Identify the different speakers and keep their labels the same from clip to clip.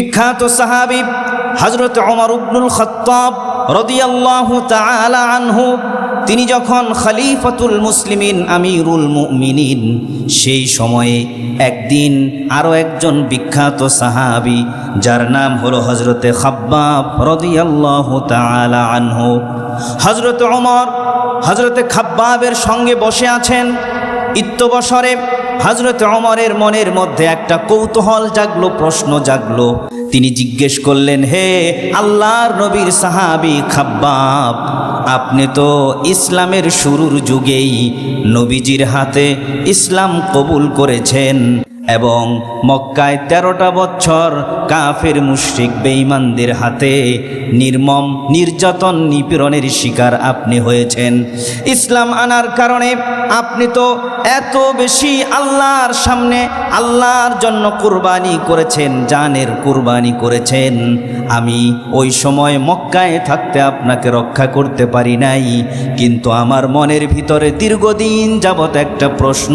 Speaker 1: বিখ্যাত সাহাবি হজরত অমর উবনুল খত্তাব রদিয়াল্লাহু তাআলা আনহু, তিনি যখন খলিফাতুল মুসলিমিন, আমিরুল মুমিনিন, সেই সময়ে একদিন আরও একজন বিখ্যাত সাহাবি, যার নাম হলো হজরতে খাব্বাব রদিয়াল্লাহু তাআলা আনহু। হজরত অমর হজরতে খাব্বাবের সঙ্গে বসে আছেন ইত্যবসরে হজরত অমরের মনের মধ্যে একটা কৌতূহল জাগলো, প্রশ্ন জাগলো। তিনি জিজ্ঞেস করলেন, হে আল্লাহর নবীর সাহাবি খাব্বাব, আপনি তো ইসলামের শুরুর যুগেই নবীজির হাতে ইসলাম কবুল করেছেন। এবং মক্কায় তেরোটা বছর কাফের মুশরিক বেঈমানদের হাতে নির্মম, নির্যাতন, নিপীড়নের শিকার আপনি হয়েছেন। ইসলাম আনার কারণে আপনি তো এত বেশি আল্লাহর সামনে আল্লাহর জন্য কুরবানি করেছেন, জানের কুরবানি করেছেন। আমি ওই সময় মক্কায় থাকতে আপনাকে রক্ষা করতে পারি নাই, কিন্তু আমার মনের ভিতরে দীর্ঘদিন যাবৎ একটা প্রশ্ন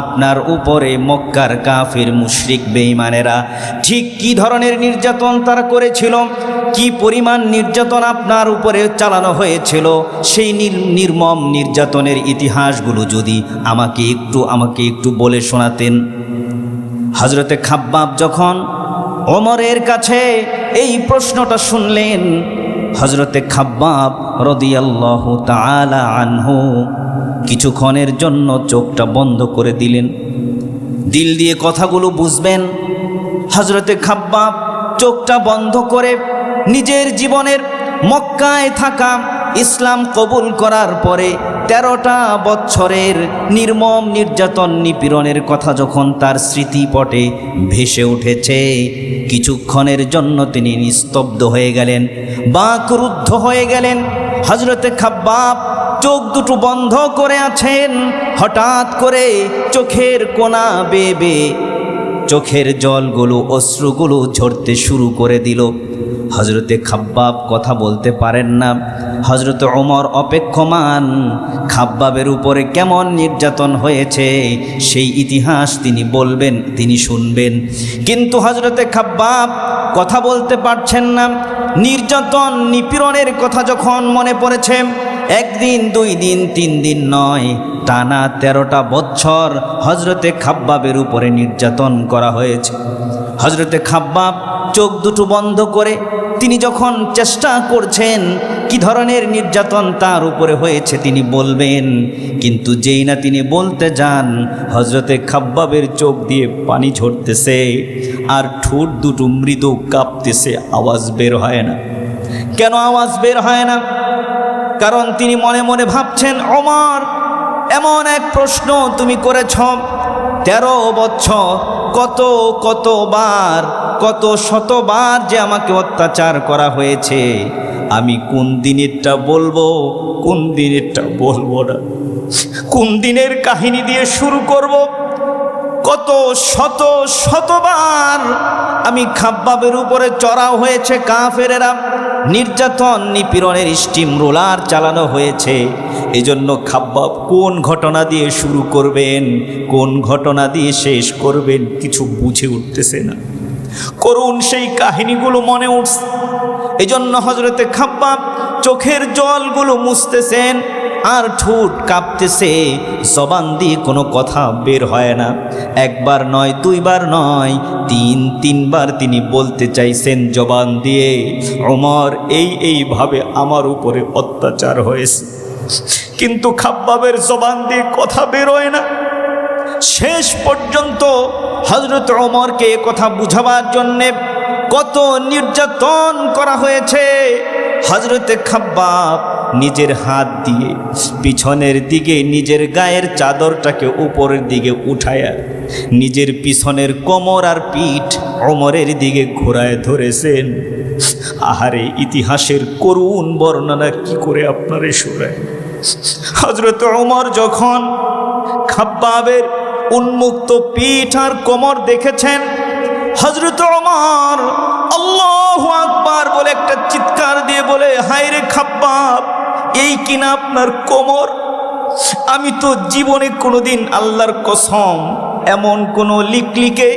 Speaker 1: আপনার উপরে মক্কার কাফির মুশরিক বেঈমানেরা। ঠিক কি ধরনের নির্যাতন তারা করেছিল? কি পরিমাণ নির্যাতন আপনার উপরে চালানো হয়েছিল? সেই নির- নির্মম নির্যাতনের ইতিহাসগুলো যদি আমাকে একটু আমাকে একটু বলে শোনাতেন। হজরতে খাব্বাব যখন ওমরের কাছে এই প্রশ্নটা শুনলেন হজরতে খাব্বাব রদিয়াল্লাহ তালা আনহু কিছুক্ষণের জন্য চোখটা বন্ধ করে দিলেন। দিল দিয়ে কথাগুলো বুঝবেন। হজরতে খাব্বাব চোখটা বন্ধ করে নিজের জীবনের মক্কায় থাকা ইসলাম কবুল করার পরে তেরোটা বছরের নির্মম নির্যাতন নিপীড়নের কথা যখন তার স্মৃতিপটে ভেসে উঠেছে, কিছুক্ষণের জন্য তিনি নিস্তব্ধ হয়ে গেলেন বা ক্রুদ্ধ হয়ে গেলেন। হজরতে খাব্বাব চোখ দুটো বন্ধ করে আছেন। হঠাৎ করে চোখের কোনা বেয়ে চোখের জলগুলো, অশ্রুগুলো ঝরতে শুরু করে দিল। হজরতে খাব্বাব কথা বলতে পারেন না। হজরত ওমর অপেক্ষমান, খাব্বাবের উপরে কেমন নির্যাতন হয়েছে সেই ইতিহাস তিনি বলবেন, তিনি শুনবেন। কিন্তু হজরতে খাব্বাব কথা বলতে পারছেন না। নির্যাতন, নিপীড়নের কথা যখন মনে পড়েছে একদিন, দুই দিন, তিন দিন নয়, টানা তেরোটা বছর হজরতে খাব্বাবের উপরে নির্যাতন করা হয়েছে। হজরতে খাব্বাব চোখ দুটো বন্ধ করে তিনি যখন চেষ্টা করছেন কি ধরনের নির্যাতন তার উপরে হয়েছে, তিনি বলবেন, কিন্তু যেই না তিনি বলতে যান হজরতে খাব্বাবের চোখ দিয়ে পানি ঝরতেছে আর ঠোঁট দুটো মৃদু কাঁপতেছে, আওয়াজ বের হয় না। কেন আওয়াজ বের হয় না? কারণ তিনি মনে মনে ভাবছেন অমর এমন এক প্রশ্ন তুমি করেছ। তেরো বছর, কত, কতবার, কত শতবার যে আমাকে অত্যাচার করা হয়েছে। আমি কোন দিনেরটা বলব, কোন দিনেরটা বলব না। কোন দিনের কাহিনী দিয়ে শুরু করব? কত শত, শতবার আমি খাব্বাবের উপরে চড়াও হয়েছে কাফেরেরা। নির্যাতন নিপীড়নের স্টিম রোলার চালানো হয়েছে। এজন্য খাব্বাব, কোন ঘটনা দিয়ে শুরু করবেন, কোন ঘটনা দিয়ে শেষ করবেন, কিছু বুঝে উঠতেছে না। করুন সেই কাহিনীগুলো মনে উঠছে। এজন্য হজরতে খাব্বাব চোখের জলগুলো মুছতেছেন। আর ঠোঁট কাঁপতেছে, জবান দিয়ে কোনো কথা বের হয় না। একবার নয়, দুইবার নয়, তিন, তিনবার তিনি বলতে চাইছেন জবান দিয়ে, ওমর, এই, এইভাবে আমার উপরে অত্যাচার হয়েছে। কিন্তু খাব্বাবের জবান দিয়ে কথা বেরোয় না। শেষ পর্যন্ত হজরত ওমরকে এ কথা বুঝাবার জন্যে কত নির্যাতন করা হয়েছে। হজরতে খাব্বাব নিজের হাত দিয়ে পিছনের দিকে নিজের গায়ের চাদরটাকে উপরের দিকে উঠায়া নিজের পিছনের কোমর আর পিঠ ওমরের দিকে ঘোরায় ধরেছেন। আহারে, ইতিহাসের করুণ বর্ণনা কি করে আপনারে শোনায়? হজরত ওমর যখন খাব্বাবের উন্মুক্ত পিঠ আর কোমর দেখেছেন হজরত ওমর আল্লাহ আকবার বলে একটা চিৎকার দিয়ে বলে হায় রে খাব্বাব, এই কিনা আপনার কোমর? আমি তো জীবনে কোনোদিন আল্লাহর কসম, এমন কোনো লিকলিকে,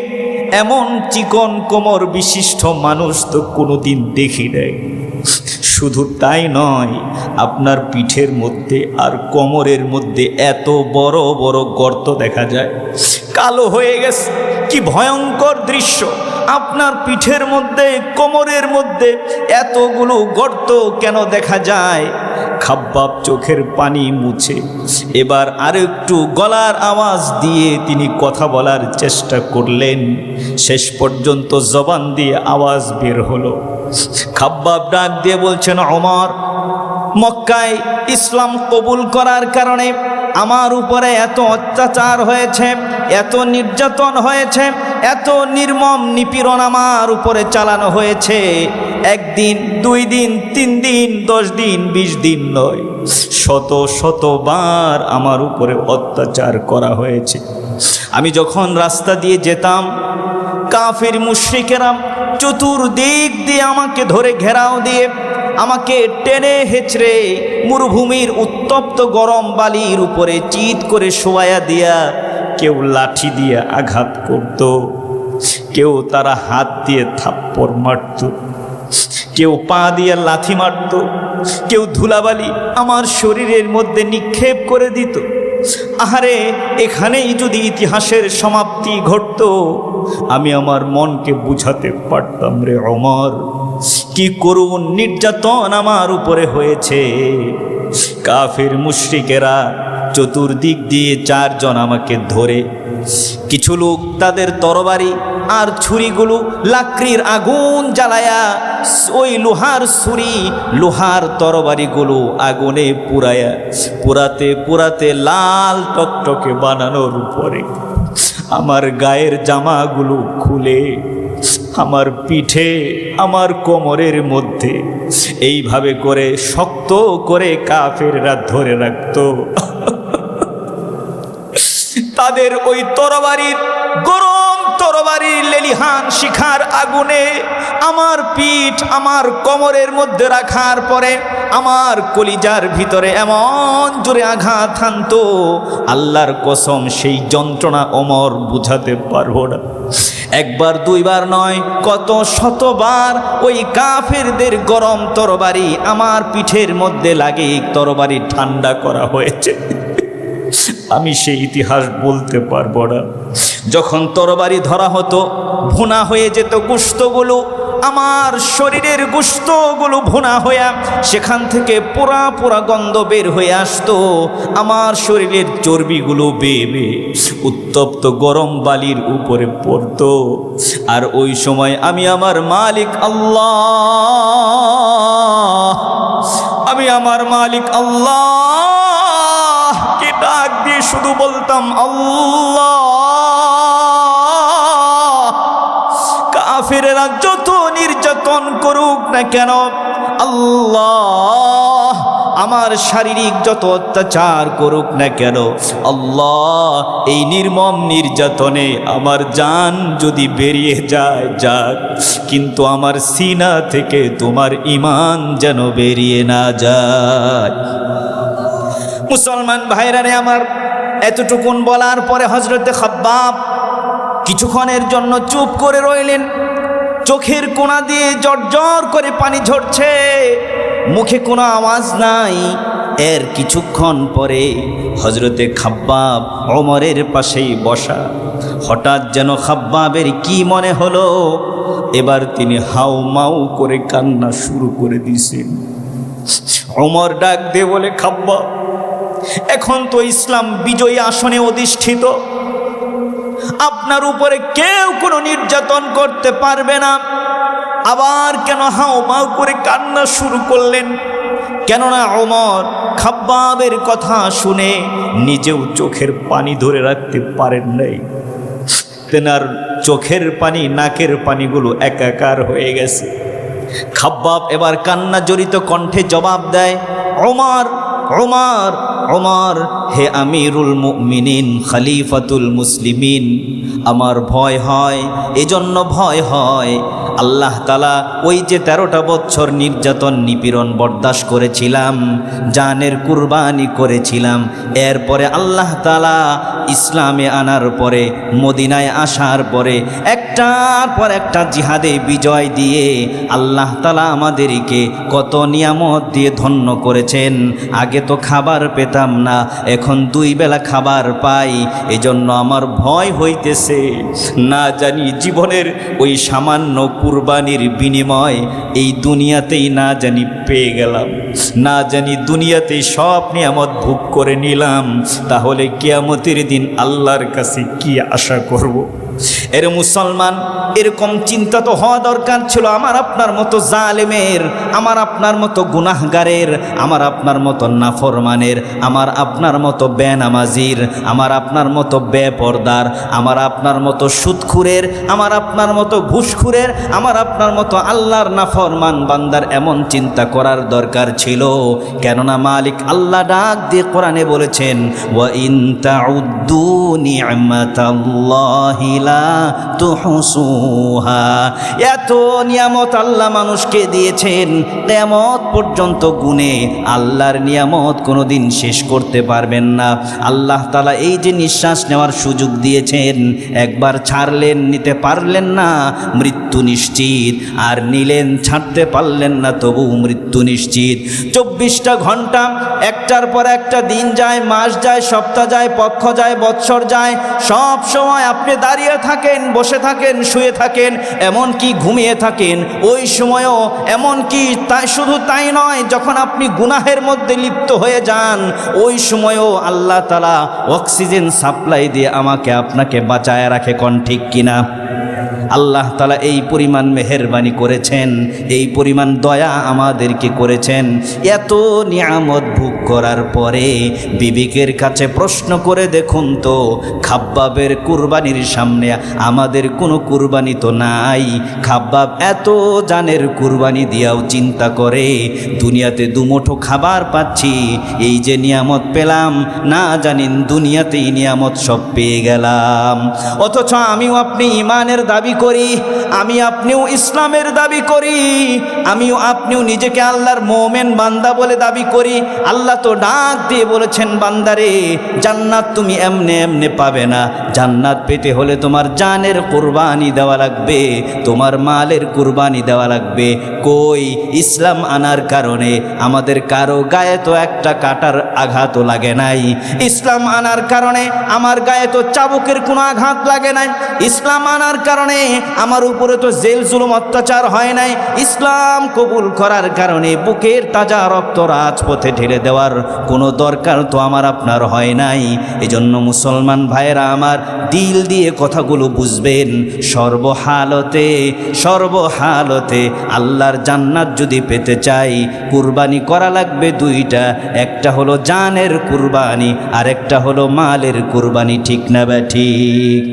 Speaker 1: এমন চিকন কোমর বিশিষ্ট মানুষ তো কোনোদিন দেখি নাই। শুধু তাই নয়, আপনার পিঠের মধ্যে আর কোমরের মধ্যে এত বড় বড় গর্ত দেখা যায়। কালো হয়ে গেছে। কি ভয়ঙ্কর দৃশ্য। আপনার পিঠের মধ্যে, কোমরের মধ্যে এতগুলো গর্ত কেন দেখা যায়? খাব্বাব চোখের পানি মুছে। এবার আর একটু গলার আওয়াজ দিয়ে তিনি কথা বলার চেষ্টা করলেন। শেষ পর্যন্ত জবান দিয়ে আওয়াজ বের হলো। খাব্বাব ডাক দিয়ে বলছেন অমর মক্কায় ইসলাম কবুল করার কারণে আমার উপরে এত অত্যাচার হয়েছে। এত নির্যাতন হয়েছে, এত নির্মম নিপীড়ন আমার উপরে চালানো হয়েছে। একদিন, দুই দিন, তিন দিন, দশ দিন, বিশ দিন নয়, শত শতবার আমার উপরে অত্যাচার করা হয়েছে। আমি যখন রাস্তা দিয়ে যেতাম, কাফির মুশ্রিকেরা চতুর্দিক দিয়ে আমাকে ধরে ঘেরাও দিয়ে আমাকে টেনে হেচড়ে মরুভূমির উত্তপ্ত গরম বালির উপরে চিত করে শোয়ায়া দিয়া কেউ লাঠি দিয়ে আঘাত করত, কেউ তারা হাত দিয়ে থাপ্পড় মারত, কেউ পা দিয়ে লাথি মারত, কেউ ধুলাবালি আমার শরীরের মধ্যে নিক্ষেপ করে দিত। আহারে, এখানেই যদি ইতিহাসের সমাপ্তি ঘটত, আমি আমার মনকে বুঝাতে পারতাম রে অমর কি করুন নির্যাতন আমার উপরে হয়েছে। কাফের, মুশ্রিকেরা চতুর্দিক দিয়ে চারজন আমাকে ধরে। কিছু লোক তাদের তরবারি আর ছুরিগুলো লাকড়ির আগুন জ্বালায়া ওই লোহার ছুরি, লোহার তরবারিগুলো আগুনে পুরায়া, পুরাতে পুরাতে লাল টকটকে বানানোর উপরে। আমার গায়ের জামাগুলো খুলে, আমার পিঠে, আমার কোমরের মধ্যে এইভাবে করে শক্ত করে কাফেররা ধরে রাখতো। তাদের ওই তরবারির গরম তরবারির লেলিহান শিখার আগুনে আমার পিঠ আমার কোমরের মধ্যে রাখার পরে আমার কলিজার ভিতরে এমন জোরে আঘাত হানত, আল্লাহর কসম সেই যন্ত্রণা অমর বুঝাতে পারব না। একবার দুইবার নয়, কত শতবার ওই কাফেরদের গরম তরবারি আমার পিঠের মধ্যে লাগে, তরবারি ঠান্ডা করা হয়েছে। আমি সেই ইতিহাস বলতে পারব না। যখন তরবারি ধরা হতো, ভুনা হয়ে যেত গুস্তগুলো, আমার শরীরের গুস্তগুলো ভুনা হইয়া সেখান থেকে পোড়া পোড়া গন্ধ বের হয়ে আসতো, আমার শরীরের চর্বিগুলো বেয়ে বেয়ে উত্তপ্ত গরম বালির উপরে পড়তো। আর ওই সময় আমি আমার মালিক আল্লাহ, আমি আমার মালিক আল্লাহ শুধু বলতাম, আল্লাহ, কাফেরেরা যত নির্যাতন করুক না কেন, আল্লাহ, আমার শারীরিক যত অত্যাচার করুক না কেন, আল্লাহ, এই নির্মম নির্যাতনে আমার জান যদি বেরিয়ে যায়, যাক, কিন্তু আমার সিনা থেকে তোমার ইমান যেন বেরিয়ে না যায়। মুসলমান ভাইরারে আমার এতটুকুন বলার পরে হজরতে খাব্বাব কিছুক্ষণের জন্য চুপ করে রইলেন। চোখের কোনা দিয়ে জর্জর করে পানি ঝরছে। মুখে কোনো আওয়াজ নাই। এর কিছুক্ষণ পরে হজরতে খাব্বাব অমরের পাশেই বসা। হঠাৎ যেন খাব্বাবের কি মনে হলো, এবার তিনি হাউ মাউ করে কান্না শুরু করে দিয়েছেন। অমর ডাক দে বলে, খাব্বাব এখন তো ইসলাম বিজয়ী আসনে অধিষ্ঠিত। আপনার উপরে কেউ কোনো নির্যাতন করতে পারবে না। আবার কেন হাও মাও করে কান্না শুরু করলেন? কেননা অমর খাব্বাবের কথা শুনে নিজেও চোখের পানি ধরে রাখতে পারেন নাই। তেনার চোখের পানি, নাকের পানিগুলো একাকার হয়ে গেছে। খাব্বাব এবার কান্না জড়িত কণ্ঠে জবাব দেয়, ওমর ওমর ওমার হে আমিরুল মুমিনিন খালিফাতুল মুসলিমিন আমার ভয় হয় এজন্য ভয় হয় আল্লাহ তালা ওই যে তেরোটা বছর নির্যাতন, নিপীড়ন বরদাস্ত করেছিলাম, জানের কুরবানি করেছিলাম। এরপরে আল্লাহ তালা ইসলামে আনার পরে, মদিনায় আসার পরে, একটার পর একটা জিহাদে বিজয় দিয়ে আল্লাহ তালা আমাদেরকে কত নিয়ামত দিয়ে ধন্য করেছেন। আগে তো খাবার পেতাম না, এখন দুই বেলা খাবার পাই। এজন্য আমার ভয় হইতেছে, না জানি জীবনের ওই সামান্য কুরবানির বিনিময় এই দুনিয়াতেই না জানি পেয়ে গেলাম, না জানি দুনিয়াতেই সব নিয়ামত ভোগ করে নিলাম, তাহলে কিয়ামতের দিন আল্লাহর কাছে কি আশা করব। এর মুসলমান, এরকম চিন্তা তো হওয়া দরকার ছিল। আমার আপনার মতো জালেমের, আমার আপনার মতো গুনাহগারের, আমার আপনার মতো নাফরমানের, আমার আপনার মতো বেনামাজির, আমার আপনার মতো বেপর্দার, আমার আপনার মতো সুদখুরের আমার আপনার মতো ঘুষখুরের, আমার আপনার মতো আল্লাহর নাফরমান বান্দার এমন চিন্তা করার দরকার ছিল। কেননা মালিক আল্লাহ ডাক দিয়ে কোরআনে বলেছেন, ওয়া ইন তাউদ্দু নি'মাতাল্লাহি লা তুহসুহা। এত নিয়ামত আল্লাহ মানুষকে দিয়েছেন তেমত পর্যন্ত গুণে আল্লাহর নিয়ামত কোনোদিন শেষ করতে পারবেন না। আল্লাহ তালা এই যে নিঃশ্বাস নেওয়ার সুযোগ দিয়েছেন, একবার ছাড়লেন, নিতে পারলেন না, মৃত্যু নিশ্চিত। আর নিলেন, ছাড়তে পারলেন না তবু মৃত্যু নিশ্চিত। চব্বিশটা ঘণ্টা, একটার পর একটা দিন যায়, মাস যায়, সপ্তাহ যায়, পক্ষ যায়, বৎসর যায়, সব সময় আপনি দাঁড়িয়ে থাকেন, বসে থাকেন, শুয়ে থাকেন এমন কি ঘুমিয়ে থাকেন। ওই সময়ও এমন কি তাই, শুধু তাই নয়, যখন আপনি গুনাহের মধ্যে লিপ্ত হয়ে যান, ওই সময়ও আল্লাহ তালা অক্সিজেন সাপ্লাই দিয়ে আমাকে, আপনাকে বাঁচায় রাখে, কন ঠিক কিনা? আল্লাহ তালা এই পরিমাণ মেহরবানি করেছেন, এই পরিমাণ দয়া আমাদেরকে করেছেন। এত নিয়ামত ভোগ করার পরে বিবেকের কাছে প্রশ্ন করে দেখুন তো, খাব্বাবের কুরবানির সামনে আমাদের কোনো কুরবানি তো নাই। খাব্বাব এত জানের কুরবানি দিয়াও চিন্তা করে, দুনিয়াতে দুমুঠো খাবার পাচ্ছি, এই যে নিয়ামত পেলাম, না জানিন দুনিয়াতেই নিয়ামত সব পেয়ে গেলাম। অথচ আমিও আপনি ইমানের দাবি করি, আমি আপনিও ইসলামের দাবি করি, আমিও আপনিও নিজেকে আল্লাহর মোমেন বান্দা বলে দাবি করি। আল্লাহ তো ডাক দিয়ে বলেছেন, বান্দারে, জান্নাত তুমি এমনে এমনে পাবে না। জান্নাত পেতে হলে তোমার জানের কুরবানি দেওয়া লাগবে, তোমার মালের কুরবানি দেওয়া লাগবে। কই ইসলাম আনার কারণে আমাদের কারও গায়ে তো একটা কাটার আঘাতও লাগে নাই। ইসলাম আনার কারণে আমার গায়ে তো চাবুকের কোনো আঘাত লাগে নাই। ইসলাম আনার কারণে আমার উপরে তো জেল জুলুম অত্যাচার হয় নাই। ইসলাম কবুল করার কারণে বুকের তাজা রক্ত রাজপথে ঢেলে দেওয়ার কোনো দরকার তো আমার আপনার হয় নাই। এজন্য মুসলমান ভাইয়েরা আমার দিল দিয়ে কথাগুলো বুঝবেন। সর্বহালতে সর্বহালতে আল্লাহর জান্নাত যদি পেতে চাই, কুরবানি করা লাগবে দুইটা। একটা হলো জানের কুরবানি আর একটা হলো মালের কুরবানি। ঠিক না বা ঠিক?